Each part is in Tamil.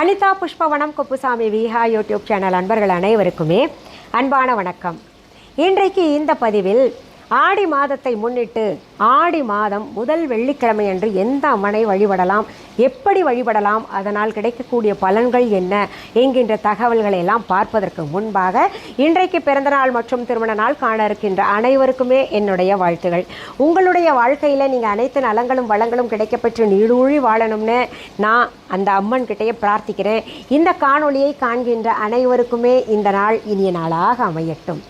அனிதா புஷ்பவனம் குப்புசாமி விஹா யூடியூப் சேனல் அன்பர்கள் அனைவருக்குமே அன்பான வணக்கம். இன்றைக்கு இந்த பதிவில் ஆடி மாதத்தை முன்னிட்டு ஆடி மாதம் முதல் வெள்ளிக்கிழமை அன்று எந்த அம்மனை வழிபடலாம் எப்படி வழிபடலாம் அதனால் கிடைக்கக்கூடிய பலன்கள் என்ன என்கின்ற தகவல்களை எல்லாம் பார்ப்பதற்கு முன்பாக இன்றைக்கு பிறந்தநாள் மற்றும் திருமண நாள் காண இருக்கின்ற அனைவருக்குமே என்னுடைய வாழ்த்துகள். உங்களுடைய வாழ்க்கையில் நீங்கள் அனைத்து நலங்களும் வளங்களும் கிடைக்கப்பெற்று நீடூழி வாழணும்னு நான் அந்த அம்மன் கிட்டேயே பிரார்த்திக்கிறேன். இந்த காணொளியை காண்கின்ற அனைவருக்குமே இந்த நாள் இனிய நாளாக அமையட்டும்.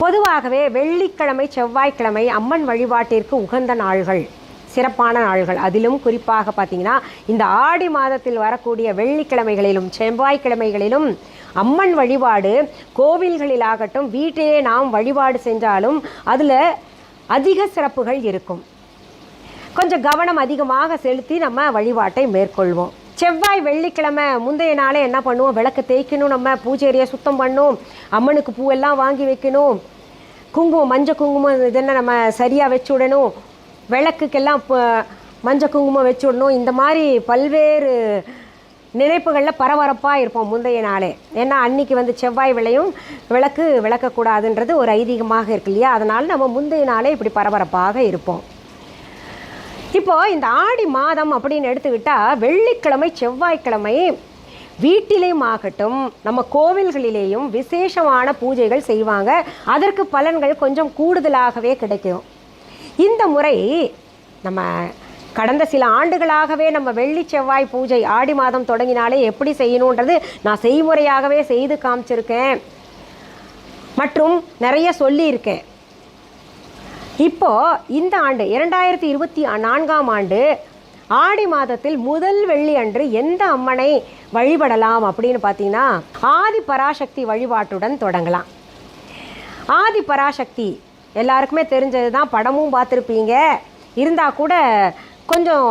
பொதுவாகவே வெள்ளிக்கிழமை செவ்வாய்க்கிழமை அம்மன் வழிபாட்டிற்கு உகந்த நாள்கள் சிறப்பான நாள்கள். அதிலும் குறிப்பாக பார்த்தீங்கன்னா இந்த ஆடி மாதத்தில் வரக்கூடிய வெள்ளிக்கிழமைகளிலும் செவ்வாய்க்கிழமைகளிலும் அம்மன் வழிபாடு கோவில்களிலாகட்டும் வீட்டிலே நாம் வழிபாடு செஞ்சாலும் அதில் அதிக சிறப்புகள் இருக்கும். கொஞ்சம் கவனம் அதிகமாக செலுத்தி நம்ம வழிபாட்டை மேற்கொள்வோம். செவ்வாய் வெள்ளிக்கிழமை முந்தைய நாளே என்ன பண்ணுவோம்? விளக்கு தேய்க்கணும் நம்ம பூஜை சுத்தம் பண்ணும். அம்மனுக்கு பூவெல்லாம் வாங்கி வைக்கணும். குங்குமம் மஞ்சள் குங்குமம் இதெல்லாம் நம்ம சரியாக வச்சு விடணும். விளக்குக்கெல்லாம் மஞ்சள் குங்குமம் வச்சு விடணும். இந்த மாதிரி பல்வேறு நினைப்புகளில் பரபரப்பாக இருப்போம் முந்தைய நாளே. ஏன்னா அன்னைக்கு வந்து செவ்வாய் விளையும். விளக்கு விளக்கக்கூடாதுன்றது ஒரு ஐதீகமாக இருக்கு இல்லையா? அதனால் நம்ம முந்தைய நாளே இப்படி பரபரப்பாக இருப்போம். இப்போது இந்த ஆடி மாதம் அப்படின்னு எடுத்துக்கிட்டால் வெள்ளிக்கிழமை செவ்வாய்க்கிழமை வீட்டிலேயும் ஆகட்டும் நம்ம கோவில்களிலேயும் விசேஷமான பூஜைகள் செய்வாங்க. அதற்கு பலன்கள் கொஞ்சம் கூடுதலாகவே கிடைக்கும். இந்த முறை நம்ம கடந்த சில ஆண்டுகளாகவே நம்ம வெள்ளி செவ்வாய் பூஜை ஆடி மாதம் தொடங்கினாலே எப்படி செய்யணுன்றது நான் செய்முறையாகவே செய்து காமிச்சிருக்கேன். மற்றும் நிறைய சொல்லியிருக்கேன். இப்போ இந்த ஆண்டு இரண்டாயிரத்தி இருபத்தி நான்காம் ஆண்டு ஆடி மாதத்தில் முதல் வெள்ளி அன்று எந்த அம்மனை வழிபடலாம் அப்படின்னு பார்த்தீங்கன்னா ஆதி பராசக்தி வழிபாட்டுடன் தொடங்கலாம். ஆதி பராசக்தி எல்லாருக்குமே தெரிஞ்சது தான் படமும் பார்த்துருப்பீங்க. இருந்தால் கூட கொஞ்சம்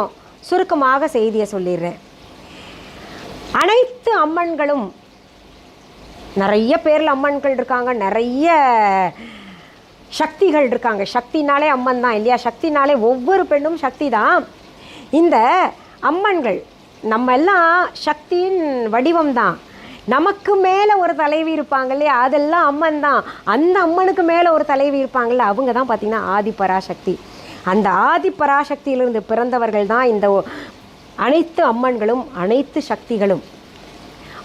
சுருக்கமாக செய்தியை சொல்லிடுறேன். அனைத்து அம்மன்களும் நிறைய பேரில் அம்மன்கள் இருக்காங்க நிறைய சக்திகள் இருக்காங்க. சக்தினாலே அம்மன் தான் இல்லையா? சக்தினாலே ஒவ்வொரு பெண்ணும் சக்தி தான் இந்த அம்மன்கள் நம்ம எல்லாம் சக்தியின் வடிவம் தான் நமக்கு மேலே ஒரு தலைவி இருப்பாங்க இல்லையா அதெல்லாம் அம்மன் தான் அந்த அம்மனுக்கு மேலே ஒரு தலைவி இருப்பாங்கல்ல? அவங்க தான் பார்த்திங்கன்னா ஆதி பராசக்தி அந்த ஆதி பராசக்தியிலிருந்து பிறந்தவர்கள் தான் இந்த அனைத்து அம்மன்களும் அனைத்து சக்திகளும்.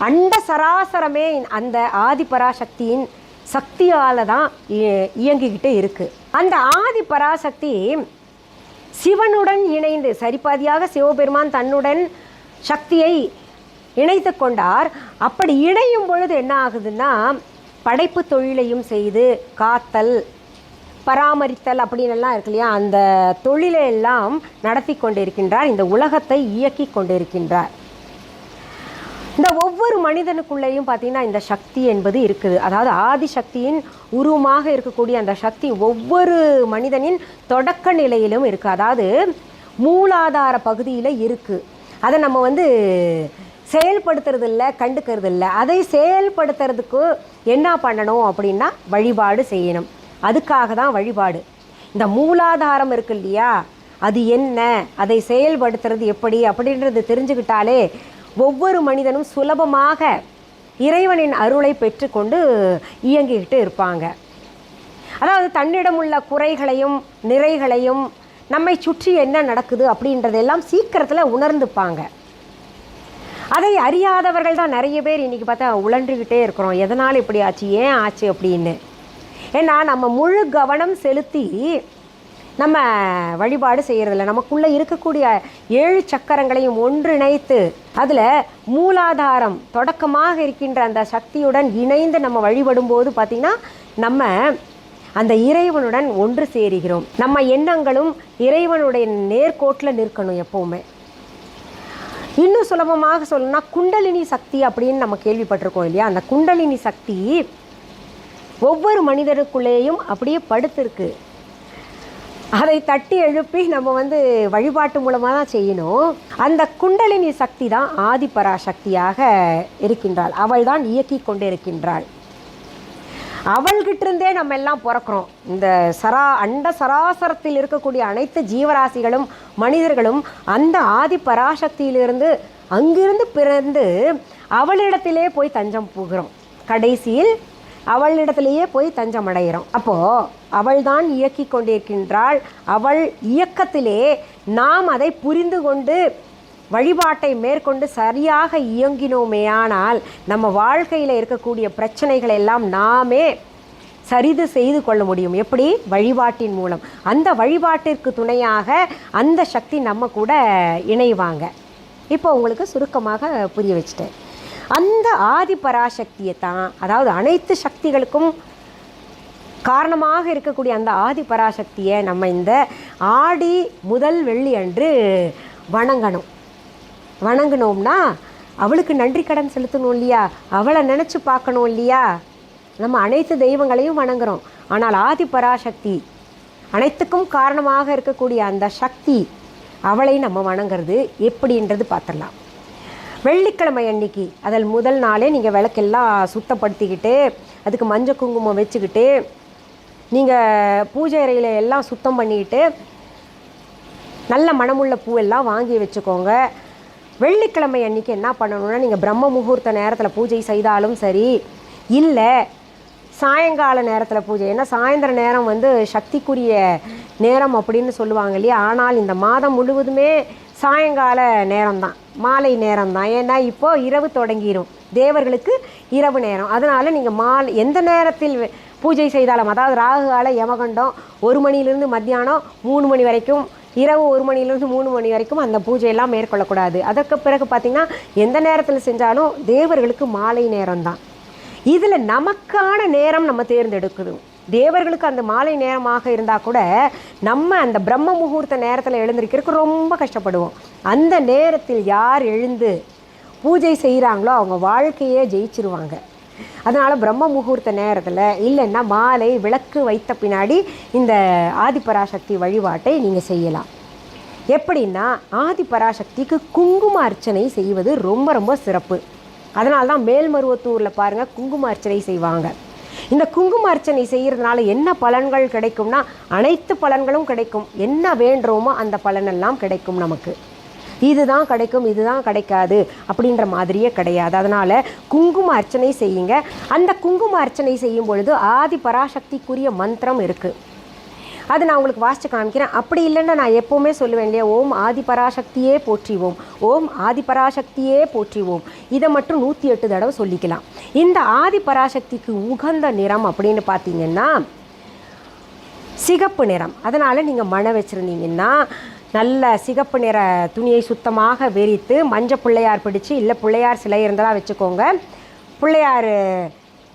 அண்ட சராசரமே அந்த ஆதி பராசக்தியின் சக்தியால் தான் இ- இயங்கிக்கிட்டு இருக்குது அந்த ஆதி பராசக்தி சிவனுடன் இணைந்து சரிபாதியாக சிவபெருமான் தன்னுடன் சக்தியை இணைத்து கொண்டார். அப்படி இணையும் பொழுது என்ன ஆகுதுன்னா படைப்பு தொழிலையும் செய்து காத்தல் பராமரித்தல் அப்படின்னு எல்லாம் இருக்கு இல்லையா அந்த தொழிலை எல்லாம் நடத்தி கொண்டிருக்கின்றார். இந்த உலகத்தை இயக்கி கொண்டிருக்கின்றார். இந்த ஒவ்வொரு மனிதனுக்குள்ளேயும் பார்த்தீங்கன்னா இந்த சக்தி என்பது இருக்குது. அதாவது ஆதிசக்தியின் உருவமாக இருக்கக்கூடிய அந்த சக்தி ஒவ்வொரு மனிதனின் தொடக்க நிலையிலும் இருக்குது அதாவது மூலாதார பகுதியில் இருக்குது அதை நம்ம வந்து செயல்படுத்துறது இல்லை கண்டுக்கிறது இல்லை அதை செயல்படுத்துறதுக்கு என்ன பண்ணணும் அப்படின்னா வழிபாடு செய்யணும். அதுக்காக தான் வழிபாடு. இந்த மூலாதாரம் இருக்கு இல்லையா? அது என்ன? அதை செயல்படுத்துறது எப்படி? அப்படின்றது தெரிஞ்சுக்கிட்டாலே ஒவ்வொரு மனிதனும் சுலபமாக இறைவனின் அருளை பெற்றுக்கொண்டு இயங்கிக்கிட்டு இருப்பாங்க. அதாவது தன்னிடம் உள்ள குறைகளையும் நிறைகளையும் நம்மை சுற்றி என்ன நடக்குது அப்படின்றதெல்லாம் சீக்கிரத்தில் உணர்ந்துப்பாங்க. அதை அறியாதவர்கள் தான் நிறைய பேர் இன்றைக்கி பார்த்தா உழன்றுக்கிட்டே இருக்கிறோம். எதனால் இப்படி ஆச்சு? ஏன் ஆச்சு அப்படின்னு. ஏன்னா நம்ம முழு கவனம் செலுத்தி நம்ம வழிபாடு செய்கிறதில்ல நமக்குள்ளே இருக்கக்கூடிய ஏழு சக்கரங்களையும் ஒன்றிணைத்து அதில் மூலாதாரம் தொடக்கமாக இருக்கின்ற அந்த சக்தியுடன் இணைந்து நம்ம வழிபடும்போது பார்த்திங்கன்னா நம்ம அந்த இறைவனுடன் ஒன்று சேருகிறோம். நம்ம எண்ணங்களும் இறைவனுடைய நேர்கோட்டில் நிற்கணும் எப்போவுமே. இன்னும் சுலபமாக சொல்லணும்னா குண்டலினி சக்தி அப்படின்னு நம்ம கேள்விப்பட்டிருக்கோம் இல்லையா? அந்த குண்டலினி சக்தி ஒவ்வொரு மனிதருக்குள்ளேயும் அப்படியே படுத்திருக்கு. அதை தட்டி எழுப்பி நம்ம வந்து வழிபாட்டு மூலமாக தான் செய்யணும். அந்த குண்டலினி சக்தி தான் ஆதிபராசக்தியாக இருக்கின்றாள். அவள் தான் இயக்கி கொண்டு இருக்கின்றாள் இருந்தே நம்ம எல்லாம் பிறக்கிறோம். இந்த சரா அண்ட சராசரத்தில் இருக்கக்கூடிய அனைத்து ஜீவராசிகளும் மனிதர்களும் அந்த ஆதி பராசக்தியிலிருந்து அங்கிருந்து பிறந்து அவளிடத்திலே போய் தஞ்சம் புகிறோம் கடைசியில் அவளிடத்திலேயே போய் தஞ்சம் அடைகிறோம் அப்போது அவள்தான் இயக்கி கொண்டிருக்கின்றாள். அவள் இயக்கத்திலே நாம் அதை புரிந்து கொண்டு வழிபாட்டை மேற்கொண்டு சரியாக இயங்கினோமேயானால் நம்ம வாழ்க்கையில் இருக்கக்கூடிய பிரச்சனைகளை எல்லாம் நாமே சரிது செய்து கொள்ள முடியும். எப்படி? வழிபாட்டின் மூலம். அந்த வழிபாட்டிற்கு துணையாக அந்த சக்தி நம்ம கூட இணைவாங்க. இப்போ உங்களுக்கு சுருக்கமாக புரிய வச்சுட்டேன். அந்த ஆதி பராசக்தியை தான் அதாவது அனைத்து சக்திகளுக்கும் காரணமாக இருக்கக்கூடிய அந்த ஆதி பராசக்தியை நம்ம இந்த ஆடி முதல் வெள்ளி அன்று வணங்கணும். வணங்கினோம்னா அவளுக்கு நன்றி கடன் செலுத்தணும் இல்லையா? அவளை நினச்சி பார்க்கணும் இல்லையா? நம்ம அனைத்து தெய்வங்களையும் வணங்குறோம். ஆனால் ஆதி பராசக்தி அனைத்துக்கும் காரணமாக இருக்கக்கூடிய அந்த சக்தி அவளை நம்ம வணங்குறது எப்படின்றது பார்த்துடலாம். வெள்ளிக்கிழமை அன்னைக்கு. அதில் முதல் நாளே நீங்கள் விளக்கெல்லாம் சுத்தப்படுத்திக்கிட்டு அதுக்கு மஞ்சள் குங்குமம் வச்சுக்கிட்டு நீங்கள் பூஜை அறையில் எல்லாம் சுத்தம் பண்ணிக்கிட்டு நல்ல மணமுள்ள பூவெல்லாம் வாங்கி வச்சுக்கோங்க. வெள்ளிக்கிழமை அன்னைக்கு என்ன பண்ணணும்னா நீங்கள் பிரம்ம முகூர்த்த நேரத்தில் பூஜை செய்தாலும் சரி இல்லை சாயங்கால நேரத்தில் பூஜை. ஏன்னா சாயந்தர நேரம் வந்து சக்திக்குரிய நேரம் அப்படின்னு சொல்லுவாங்க இல்லையா? ஆனால் இந்த மாதம் முழுவதுமே சாயங்கால நேரம்தான். மாலை நேரம் தான் ஏன்னா இப்போது இரவு தொடங்கிடும் தேவர்களுக்கு இரவு நேரம். அதனால் நீங்கள் மாலை எந்த நேரத்தில் பூஜை செய்தாலும் அதாவது ராகு கால யமகண்டம் ஒரு மணியிலிருந்து மத்தியானம் மூணு மணி வரைக்கும் இரவு ஒரு மணிலேருந்து மூணு மணி வரைக்கும் அந்த பூஜையெல்லாம் மேற்கொள்ளக்கூடாது. அதற்கு பிறகு பார்த்திங்கன்னா எந்த நேரத்தில் செஞ்சாலும் தேவர்களுக்கு மாலை நேரம்தான். இதில் நமக்கான நேரம் நம்ம தேர்ந்தெடுக்கணும். தேவர்களுக்கு அந்த மாலை நேரமாக இருந்தால் கூட நம்ம அந்த பிரம்ம முகூர்த்த நேரத்தில் எழுந்திருக்கிறதுக்கு ரொம்ப கஷ்டப்படுவோம். அந்த நேரத்தில் யார் எழுந்து பூஜை செய்கிறாங்களோ அவங்க வாழ்க்கையே ஜெயிச்சிருவாங்க. அதனால் பிரம்ம முகூர்த்த நேரத்தில் இல்லைன்னா மாலை விளக்கு வைத்த பின்னாடி இந்த ஆதிபராசக்தி வழிபாட்டை நீங்கள் செய்யலாம். எப்படின்னா ஆதிபராசக்திக்கு குங்கும அர்ச்சனை செய்வது ரொம்ப ரொம்ப சிறப்பு. அதனால்தான் மேல்மருவத்தூரில் பாருங்கள் குங்கும அர்ச்சனை செய்வாங்க. இந்த குங்கும அர்ச்சனை செய்கிறதுனால என்ன பலன்கள் கிடைக்கும்னா அனைத்து பலன்களும் கிடைக்கும். என்ன வேண்டுறோமோ அந்த பலனெல்லாம் கிடைக்கும் நமக்கு. இதுதான் கிடைக்கும் இதுதான் கிடைக்காது அப்படின்ற மாதிரியே கிடையாது. அதனால் குங்கும அர்ச்சனை செய்யுங்க. அந்த குங்கும அர்ச்சனை செய்யும் பொழுது ஆதி பராசக்திக்குரிய மந்திரம் இருக்குது அது நான் உங்களுக்கு வாசிச்சு காமிக்கிறேன். அப்படி இல்லைன்னா நான் எப்போவுமே சொல்லுவேன் இல்லையா ஓம் ஆதிபராசக்தியே போற்றிவோம். ஓம் ஆதிபராசக்தியே போற்றிவோம். இதை மட்டும் நூற்றி எட்டு தடவை சொல்லிக்கலாம். இந்த ஆதிபராசக்திக்கு உகந்த நிறம் அப்படின்னு பார்த்தீங்கன்னா சிகப்பு நிறம். அதனால் நீங்கள் மண வச்சுருந்தீங்கன்னா நல்ல சிகப்பு நிற துணியை சுத்தமாக வெறித்து மஞ்சள் பிள்ளையார் பிடிச்சி இல்லை பிள்ளையார் சிலை இருந்தால் வச்சுக்கோங்க. பிள்ளையார்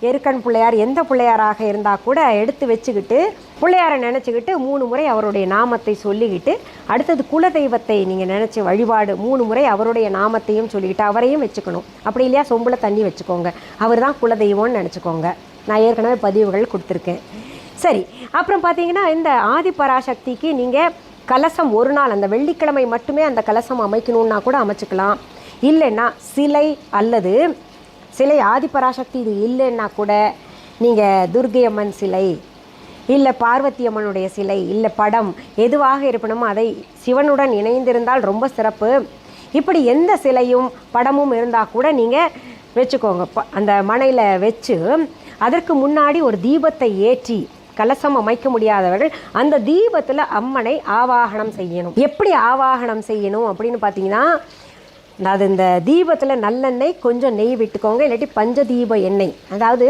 எருக்கன் பிள்ளையார் எந்த பிள்ளையாராக இருந்தால் கூட எடுத்து வச்சுக்கிட்டு பிள்ளையாரை நினச்சிக்கிட்டு மூணு முறை அவருடைய நாமத்தை சொல்லிக்கிட்டு அடுத்தது குலதெய்வத்தை நீங்கள் நினச்சி வழிபாடு மூணு முறை அவருடைய நாமத்தையும் சொல்லிக்கிட்டு அவரையும் வச்சுக்கணும். அப்படி இல்லையா? சொம்பில் தண்ணி வச்சுக்கோங்க. அவர் தான் குலதெய்வம்னு நினச்சிக்கோங்க. நான் ஏற்கனவே பதிவுகள் கொடுத்துருக்கேன். சரி அப்புறம் பார்த்தீங்கன்னா இந்த ஆதிபராசக்திக்கு நீங்கள் கலசம் ஒரு நாள் அந்த வெள்ளிக்கிழமை மட்டுமே அந்த கலசம் அமைக்கணுன்னா கூட அமைச்சுக்கலாம். இல்லைன்னா சிலை அல்லது சிலை ஆதிபராசக்தி இது இல்லைன்னா கூட நீங்கள் துர்கையம்மன் சிலை இல்லை பார்வதி அம்மனுடைய சிலை இல்லை படம் எதுவாக இருப்பினும் அதை சிவனுடன் இணைந்திருந்தால் ரொம்ப சிறப்பு. இப்படி எந்த சிலையும் படமும் இருந்தால் கூட நீங்கள் வச்சுக்கோங்க. ப- அந்த மனையில் வச்சு அதற்கு முன்னாடி ஒரு தீபத்தை ஏற்றி கலசம் அமைக்க முடியாதவர்கள் அந்த தீபத்தில் அம்மனை ஆவாகனம் செய்யணும். எப்படி ஆவாகனம் செய்யணும் அப்படின்னு பார்த்தீங்கன்னா அது இந்த தீபத்தில் நல்லெண்ணெய் கொஞ்சம் நெய் விட்டுக்கோங்க. இல்லாட்டி பஞ்ச தீப எண்ணெய். அதாவது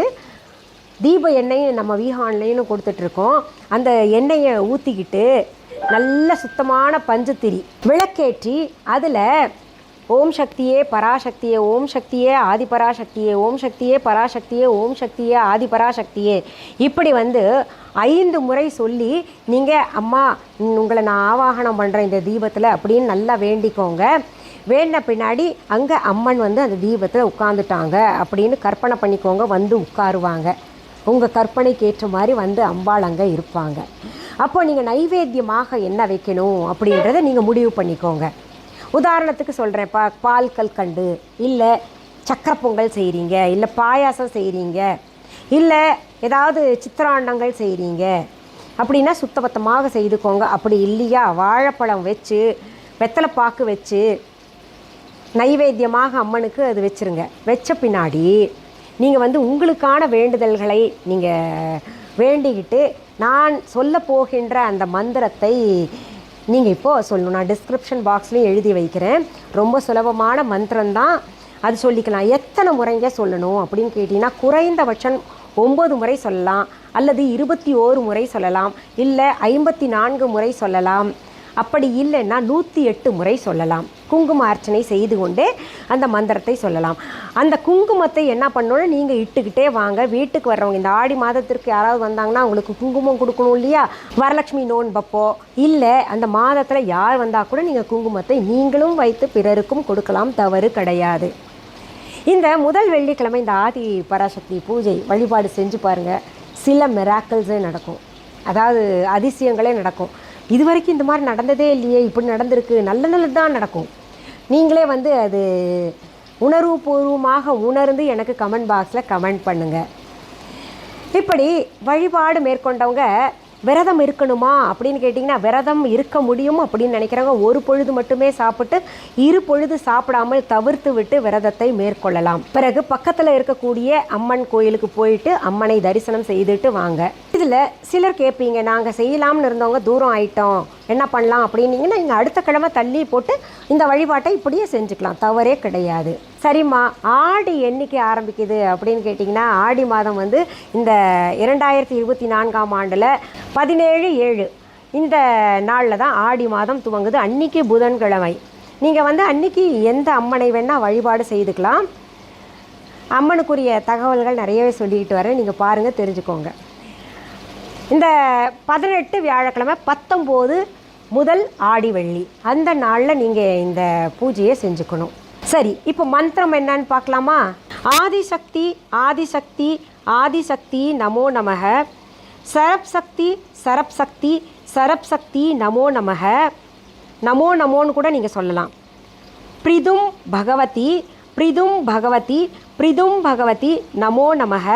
தீப எண்ணெய் நம்ம வீஹான்லேயும் கொடுத்துட்ருக்கோம். அந்த எண்ணெயை ஊற்றிக்கிட்டு நல்ல சுத்தமான பஞ்சுத்திரி விளக்கேற்றி அதில் ஓம் சக்தியே பராசக்தியே ஓம் சக்தியே ஆதிபராசக்தியே ஓம் சக்தியே பராசக்தியே ஓம் சக்தியே ஆதிபராசக்தியே. இப்படி வந்து ஐந்து முறை சொல்லி நீங்கள் அம்மா உங்களை நான் ஆவாகனம் பண்ணுறேன் இந்த தீபத்தில் அப்படின்னு நல்லா வேண்டிக்கோங்க. வேண்ட பின்னாடி அங்கே அம்மன் வந்து அந்த தீபத்தில் உட்காந்துட்டாங்க அப்படின்னு கற்பனை பண்ணிக்கோங்க வந்து உட்காருவாங்க. உங்கள் கற்பனைக்கு ஏற்ற மாதிரி வந்து அம்பாள் அங்கே இருப்பாங்க. அப்போ நீங்கள் நைவேத்தியமாக என்ன வைக்கணும் அப்படின்றத நீங்கள் முடிவு பண்ணிக்கோங்க. உதாரணத்துக்கு சொல்கிறேன் பா பால் கல்கண்டு இல்லை சக்கரை பொங்கல் செய்கிறீங்க இல்லை பாயாசம் செய்கிறீங்க இல்லை ஏதாவது சித்திராண்டங்கள் செய்கிறீங்க அப்படின்னா சுத்தபத்தமாக செய்துக்கோங்க. அப்படி இல்லையா? வாழைப்பழம் வச்சு வெத்தலை பாக்கு வச்சு நைவேத்தியமாக அம்மனுக்கு அது வச்சுருங்க. வச்ச பின்னாடி நீங்கள் வந்து உங்களுக்கான வேண்டுதல்களை நீங்கள் வேண்டிக்கிட்டு நான் சொல்ல போகின்ற அந்த மந்திரத்தை நீங்கள் இப்போது சொல்லணும். நான் டிஸ்கிரிப்ஷன் பாக்ஸ்லேயும் எழுதி வைக்கிறேன். ரொம்ப சுலபமான மந்திரம்தான். அது சொல்லிக்கலாம். எத்தனை முறைங்க சொல்லணும் அப்படின்னு கேட்டிங்கன்னா குறைந்தபட்சம் ஒம்பது முறை சொல்லலாம். அல்லது இருபத்தி ஓரு முறை சொல்லலாம். இல்லை ஐம்பத்தி நான்கு முறை சொல்லலாம். அப்படி இல்லைன்னா நூற்றி எட்டு முறை சொல்லலாம். குங்கும அர்ச்சனை செய்து கொண்டே அந்த மந்திரத்தை சொல்லலாம். அந்த குங்குமத்தை என்ன பண்ணணும் நீங்கள் இட்டுக்கிட்டே வாங்க. வீட்டுக்கு வர்றவங்க இந்த ஆடி மாதத்திற்கு யாராவது வந்தாங்கன்னா அவங்களுக்கு குங்குமம் கொடுக்கணும் இல்லையா? வரலட்சுமி நோன்பப்போ இல்லை அந்த மாதத்தில் யார் வந்தால் கூட நீங்கள் குங்குமத்தை நீங்களும் வைத்து பிறருக்கும் கொடுக்கலாம். தவறு கிடையாது. இந்த முதல் வெள்ளிக்கிழமை இந்த ஆதி பராசக்தி பூஜை வழிபாடு செஞ்சு பாருங்கள் சில மிராக்கல்ஸே நடக்கும். அதாவது அதிசயங்களே நடக்கும். இது வரைக்கும் இந்த மாதிரி நடந்ததே இல்லையே இப்படி நடந்திருக்கு நல்ல நல்லது தான் நடக்கும். நீங்களே வந்து அது உணர்வுபூர்வமாக உணர்ந்து எனக்கு கமெண்ட் பாக்ஸில் கமெண்ட் பண்ணுங்கள் இப்படி வழிபாடு மேற்கொண்டவங்க விரதம் இருக்கணுமா அப்படின்னு கேட்டிங்கன்னா விரதம் இருக்க முடியும் அப்படின்னு நினைக்கிறவங்க ஒரு பொழுது மட்டுமே சாப்பிட்டு இரு பொழுது சாப்பிடாமல் தவிர்த்து விட்டு விரதத்தை மேற்கொள்ளலாம். பிறகு பக்கத்தில் இருக்கக்கூடிய அம்மன் கோயிலுக்கு போயிட்டு அம்மனை தரிசனம் செய்துட்டு வாங்க. இதில் சிலர் கேட்பீங்க நாங்கள் செய்யலாம்னு இருந்தவங்க தூரம் ஆயிட்டோம். என்ன பண்ணலாம்? அப்படின்னீங்கன்னா நீங்கள் அடுத்த கிழமை தள்ளி போட்டு இந்த வழிபாட்டை இப்படியே செஞ்சுக்கலாம். தவறே கிடையாது. சரிம்மா ஆடி என்றைக்கு ஆரம்பிக்குது அப்படின்னு கேட்டிங்கன்னா ஆடி மாதம் வந்து இந்த இரண்டாயிரத்தி இருபத்தி நான்காம் ஆண்டில் பதினேழு ஏழு. இந்த நாளில் தான் ஆடி மாதம் துவங்குது. அன்னைக்கு புதன்கிழமை. நீங்கள் வந்து அன்னைக்கு எந்த அம்மனை வேணால் வழிபாடு செய்துக்கலாம். அம்மனுக்குரிய தகவல்கள் நிறையவே சொல்லிக்கிட்டு வரேன். நீங்கள் பாருங்கள் தெரிஞ்சுக்கோங்க. இந்த பதினெட்டு வியாழக்கிழமை பத்தொம்போது முதல் ஆடி வெள்ளி. அந்த நாளில் நீங்கள் இந்த பூஜையை செஞ்சுக்கணும். சரி இப்போ மந்திரம் என்னன்னு பார்க்கலாமா? ஆதிசக்தி ஆதிசக்தி ஆதிசக்தி நமோ நமக சரப் சக்தி சரப் சக்தி சரப் சக்தி நமோ நமக நமோ நமோன்னு கூட நீங்கள் சொல்லலாம். பிரிதும் பகவதி பிரிதும் பகவதி பிரிதும் பகவதி நமோ நமக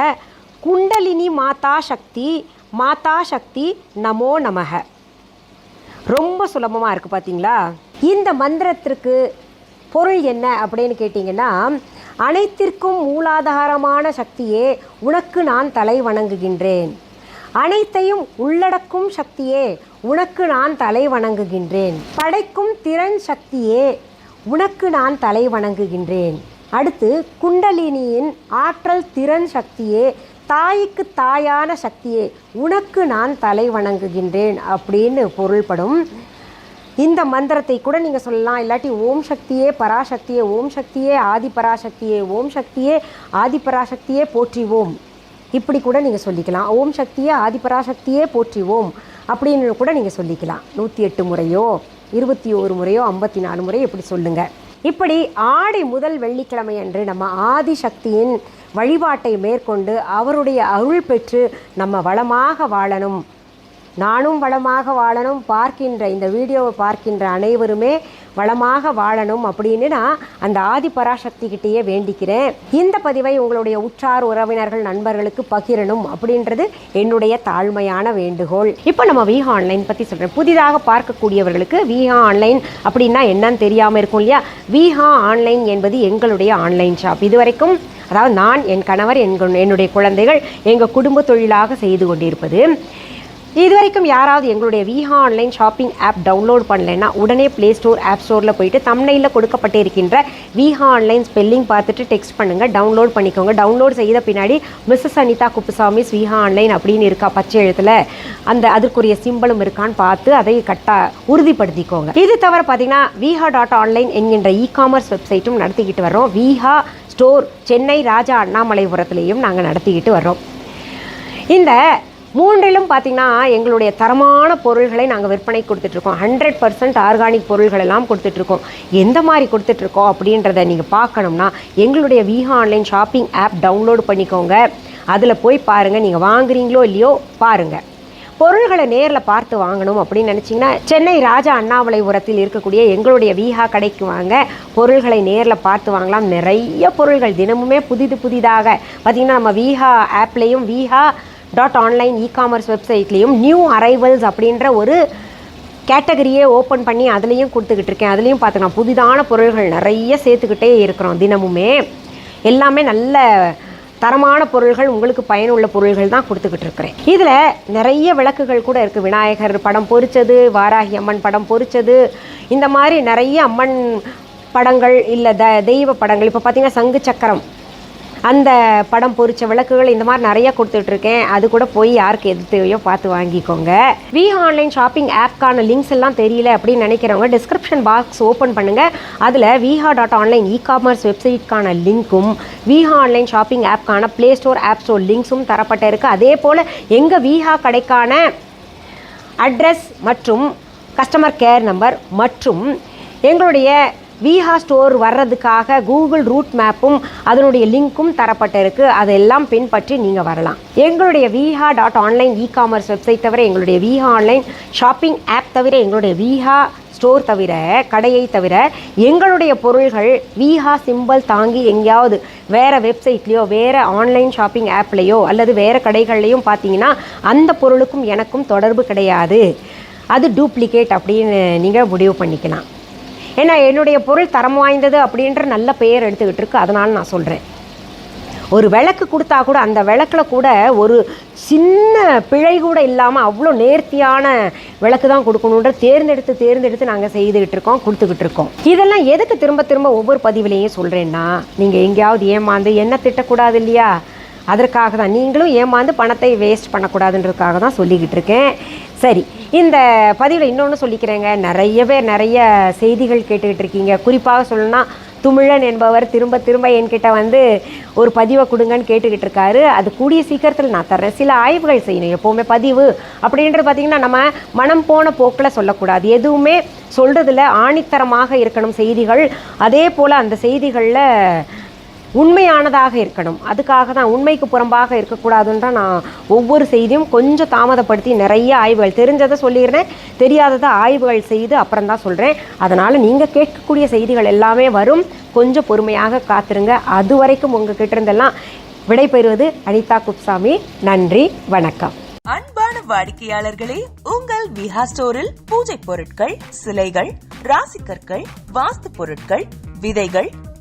குண்டலினி மாதா சக்தி மாதா சக்தி நமோ நமக ரொம்ப சுலபமாக இருக்குது பார்த்தீங்களா இந்த மந்திரத்திற்கு பொருள் என்ன அப்படின்னு கேட்டிங்கன்னா அனைத்திற்கும் மூலாதாரமான சக்தியே உனக்கு நான் தலை வணங்குகின்றேன். அனைத்தையும் உள்ளடக்கும் சக்தியே உனக்கு நான் தலை வணங்குகின்றேன். படைக்கும் திறன் சக்தியே உனக்கு நான் தலை வணங்குகின்றேன். அடுத்து குண்டலினியின் ஆற்றல் திறன் சக்தியே தாய்க்கு தாயான சக்தியே உனக்கு நான் தலை வணங்குகின்றேன் அப்படின்னு பொருள்படும். இந்த மந்திரத்தை கூட நீங்கள் சொல்லலாம். இல்லாட்டி ஓம் சக்தியே பராசக்தியே ஓம் சக்தியே ஆதி பராசக்தியே ஓம் சக்தியே ஆதி பராசக்தியே போற்றிவோம். இப்படி கூட நீங்கள் சொல்லிக்கலாம். ஓம் சக்தியே ஆதி பராசக்தியே போற்றிவோம் அப்படின்னு கூட நீங்கள் சொல்லிக்கலாம். நூற்றி எட்டு முறையோ இருபத்தி ஒரு முறையோ ஐம்பத்தி நாலு முறையோ இப்படி சொல்லுங்கள் இப்படி ஆடி முதல் வெள்ளிக்கிழமை அன்று நம்ம ஆதிசக்தியின் வழிபாட்டை மேற்கொண்டு அவருடைய அருள் பெற்று நம்ம வளமாக வாழணும். நானும் வளமாக வாழணும் பார்க்கின்ற இந்த வீடியோவை பார்க்கின்ற அனைவருமே வளமாக வாழணும் அப்படின்னு நான் அந்த ஆதி பராசக்திகிட்டேயே வேண்டிக்கிறேன். இந்த பதிவை உங்களுடைய உற்றார் உறவினர்கள் நண்பர்களுக்கு பகிரணும் அப்படின்றது என்னுடைய தாழ்மையான வேண்டுகோள். இப்போ நம்ம விஹா ஆன்லைன் பற்றி சொல்கிறேன் புதிதாக பார்க்கக்கூடியவர்களுக்கு விஹா ஆன்லைன் அப்படின்னா என்னன்னு தெரியாமல் இருக்கும் இல்லையா? விஹா ஆன்லைன் என்பது எங்களுடைய ஆன்லைன் ஷாப் இதுவரைக்கும் அதாவது நான் என் கணவர் என் என்னுடைய குழந்தைகள் எங்கள் குடும்ப தொழிலாக செய்து கொண்டிருப்பது. இது வரைக்கும் யாராவது எங்களுடைய Viha online shopping app download பண்ணலைன்னா உடனே ப்ளே ஸ்டோர் ஆப் ஸ்டோரில் போயிட்டு தம்னையில் கொடுக்கப்பட்டிருக்கின்ற விஹா ஆன்லைன் ஸ்பெல்லிங் பார்த்துட்டு டெக்ஸ்ட் பண்ணுங்கள் டவுன்லோட் பண்ணிக்கோங்க. டவுன்லோட் செய்த பின்னாடி மிஸ்ஸஸ் அனிதா குப்புசாமி விஹா ஆன்லைன் அப்படின்னு இருக்கா பச்சை எழுத்தில். அந்த அதற்குரிய சிம்பலும் இருக்கான்னு பார்த்து அதை கட்டா உறுதிப்படுத்திக்கோங்க. இது தவிர பார்த்தீங்கன்னா விஹா டாட் ஆன்லைன் என்கின்ற இ காமர்ஸ் வெப்சைட்டும் நடத்திக்கிட்டு வர்றோம். விஹா ஸ்டோர் சென்னை ராஜா அண்ணாமலைபுரத்துலேயும் நாங்கள் நடத்திக்கிட்டு வர்றோம். இந்த மூன்றிலும் பார்த்திங்கன்னா எங்களுடைய தரமான பொருள்களை நாங்கள் விற்பனை கொடுத்துட்ருக்கோம். ஹண்ட்ரட் பர்சன்ட் ஆர்கானிக் பொருள்கள் எல்லாம் கொடுத்துட்ருக்கோம். எந்த மாதிரி கொடுத்துட்ருக்கோம் அப்படின்றத நீங்கள் பார்க்கணும்னா எங்களுடைய Viha online shopping app download பண்ணிக்கோங்க. அதில் போய் பாருங்கள் நீங்கள் வாங்குறீங்களோ இல்லையோ பாருங்கள் பொருள்களை நேரில் பார்த்து வாங்கணும் அப்படின்னு நினச்சிங்கன்னா சென்னை ராஜா அண்ணாமலைபுரத்தில் இருக்கக்கூடிய எங்களுடைய விஹா கடைக்கு வாங்க. பொருள்களை நேரில் பார்த்து வாங்கலாம். நிறைய பொருள்கள் தினமுமே புதிது புதிதாக. பார்த்திங்கன்னா நம்ம Viha ஆப்லேயும் Viha dot online e commerce வெப்சைட்லேயும் new arrivals அப்படின்ற ஒரு கேட்டகரியே ஓப்பன் பண்ணி அதுலேயும் கொடுத்துக்கிட்டு இருக்கேன். அதுலேயும் பார்த்துக்கலாம் புதிதான பொருள்கள் நிறைய சேர்த்துக்கிட்டே இருக்கிறோம் தினமுமே. எல்லாமே நல்ல தரமான பொருள்கள் உங்களுக்கு பயனுள்ள பொருள்கள் தான் கொடுத்துக்கிட்டு இருக்கிறேன். இதில் நிறைய விளக்குகள் கூட இருக்குது விநாயகர் படம் பொறிச்சது வாராகி அம்மன் படம் பொறிச்சது இந்த மாதிரி நிறைய அம்மன் படங்கள் இல்லை த தெய்வ படங்கள். இப்போ பார்த்தீங்கன்னா சங்கு சக்கரம். அந்த படம் பொறிச்ச விளக்குகள் இந்த மாதிரி நிறைய கொடுத்துட்ருக்கேன். அது கூட போய் யாருக்கு எது தேவையோ பார்த்து வாங்கிக்கோங்க. வி ஆன்லைன் ஷாப்பிங் ஆப்க்கான லிங்க்ஸ் எல்லாம் தெரியல அப்படின்னு நினைக்கிறவங்க டிஸ்கிரிப்ஷன் பாக்ஸ் ஓப்பன் பண்ணுங்கள் அதில் Viha dot online e commerce வெப்சைட்கான லிங்க்கும் விஹா ஆன்லைன் ஷாப்பிங் ஆப்க்கான ப்ளே ஸ்டோர் ஆப் ஸ்டோர் லிங்க்ஸும் தரப்பட்ட இருக்குது அதே போல் எங்கள் விஹா கடைக்கான அட்ரஸ் மற்றும் கஸ்டமர் கேர் நம்பர் மற்றும் எங்களுடைய விஹா ஸ்டோர் வர்றதுக்காக கூகுள் ரூட் மேப்பும் அதனுடைய லிங்க்கும் தரப்பட்டிருக்கு. அதெல்லாம் பின்பற்றி நீங்கள் வரலாம். எங்களுடைய Viha dot online e commerce website தவிர எங்களுடைய விஹா ஆன்லைன் ஷாப்பிங் ஆப் தவிர எங்களுடைய விஹா ஸ்டோர் தவிர கடையை தவிர எங்களுடைய பொருள்கள் விஹா சிம்பிள் தாங்கி எங்கேயாவது வேறு வெப்சைட்லேயோ வேறு ஆன்லைன் ஷாப்பிங் ஆப்லேயோ அல்லது வேறு கடைகள்லையும் பார்த்தீங்கன்னா அந்த பொருளுக்கும் எனக்கும் தொடர்பு கிடையாது. அது டூப்ளிகேட் அப்படின்னு நீங்கள் முடிவு பண்ணிக்கலாம். ஏன்னா என்னுடைய பொருள் தரம் வாய்ந்தது அப்படின்ற நல்ல பெயர் எடுத்துக்கிட்டு இருக்கு. அதனால நான் சொல்கிறேன் ஒரு விளக்கு கொடுத்தா கூட அந்த விளக்கில் கூட ஒரு சின்ன பிழை கூட இல்லாமல் அவ்வளோ நேர்த்தியான விளக்கு தான் கொடுக்கணுன்ற தேர்ந்தெடுத்து தேர்ந்தெடுத்து நாங்கள் செய்துக்கிட்டு இருக்கோம் கொடுத்துக்கிட்டு இருக்கோம். இதெல்லாம் எதுக்கு திரும்ப திரும்ப ஒவ்வொரு பதிவுலையும் சொல்கிறேன்னா நீங்கள் எங்கேயாவது ஏமாந்து என்ன திட்டக்கூடாது இல்லையா? அதற்காக தான். நீங்களும் ஏமாந்து பணத்தை வேஸ்ட் பண்ணக்கூடாதுன்றதுக்காக தான் சொல்லிக்கிட்டு இருக்கேன். சரி. இந்த பதிவில் இன்னொன்று சொல்லிக்கிறேங்க. நிறைய பேர் நிறைய செய்திகள் கேட்டுக்கிட்டு இருக்கீங்க. குறிப்பாக சொல்லணும்னா துமிழன் என்பவர் திரும்ப திரும்ப என்கிட்ட வந்து ஒரு பதிவை கொடுங்கன்னு கேட்டுக்கிட்டு இருக்காரு. அது கூடிய சீக்கிரத்தில் நான் தர்றேன். சில ஆய்வுகள் செய்யணும். எப்போவுமே பதிவு அப்படின்றது பார்த்திங்கன்னா நம்ம மனம் போன போக்கில் சொல்லக்கூடாது. எதுவுமே சொல்கிறதுல ஆணித்தரமாக இருக்கணும் செய்திகள். அதே போல் அந்த செய்திகளில் உண்மையானதாக இருக்கணும். அதுக்காக தான் உண்மைக்கு புறம்பாக இருக்கக்கூடாதுன்னு தான் நான் ஒவ்வொரு செய்தியும் கொஞ்சம் தாமதப்படுத்தி நிறைய ஆய்வுகள். தெரிஞ்சதை சொல்லிடுறேன் தெரியாததை ஆய்வுகள் செய்து அப்புறம் தான் சொல்கிறேன் அதனால் நீங்கள் கேட்கக்கூடிய செய்திகள் எல்லாமே வரும். கொஞ்சம் பொறுமையாக காத்திருங்க. அது வரைக்கும் உங்ககிட்ட இருந்தெல்லாம் விடைபெறுவது அனிதா குப்சாமி. நன்றி வணக்கம். அன்பான வாடிக்கையாளர்களே உங்கள் விஹா ஸ்டோரில் பூஜை பொருட்கள் சிலைகள் ராசிக்கற்கள் வாஸ்து பொருட்கள் விதைகள்